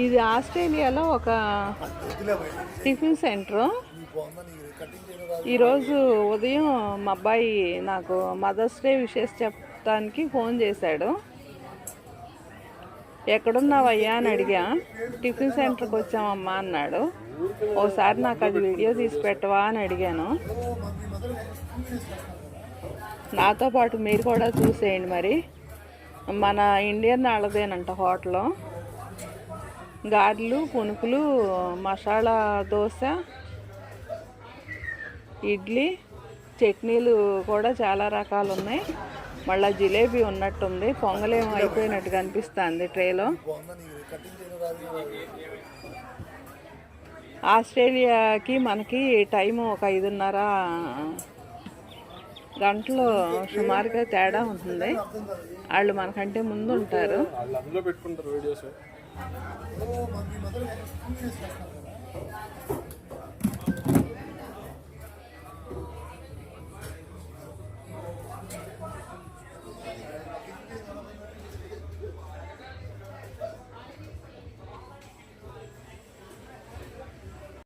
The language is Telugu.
ఇది ఆస్ట్రేలియాలో ఒక టిఫిన్ సెంటర్. ఈరోజు ఉదయం మా అబ్బాయి నాకు మదర్స్ డే విషెస్ చెప్పడానికి ఫోన్ చేశాడు. ఎక్కడున్నావయ్యా అని అడిగా. టిఫిన్ సెంటర్కి వచ్చామమ్మా అన్నాడు. ఓసారి నాకు అది వీడియో తీసి పెట్టవా అని అడిగాను. నాతో పాటు మీరు కూడా చూసేయండి మరి. మన ఇండియన్ వాళ్ళదేనంట హోటల్. గారెలు పునుకులు మసాలా దోశ ఇడ్లీ చట్నీలు కూడా చాలా రకాలు ఉన్నాయి మళ్ళీ జిలేబీ ఉన్నట్టుంది. పొంగలేమో అయిపోయినట్టుగా అనిపిస్తుంది ట్రేలో. ఆస్ట్రేలియాకి మనకి టైం ఒక ఐదున్నర గంటలు సుమారుగా తేడా ఉంటుంది. వాళ్ళు మనకంటే ముందు ఉంటారు वो मम्मी मदर मेरे सामने से करता है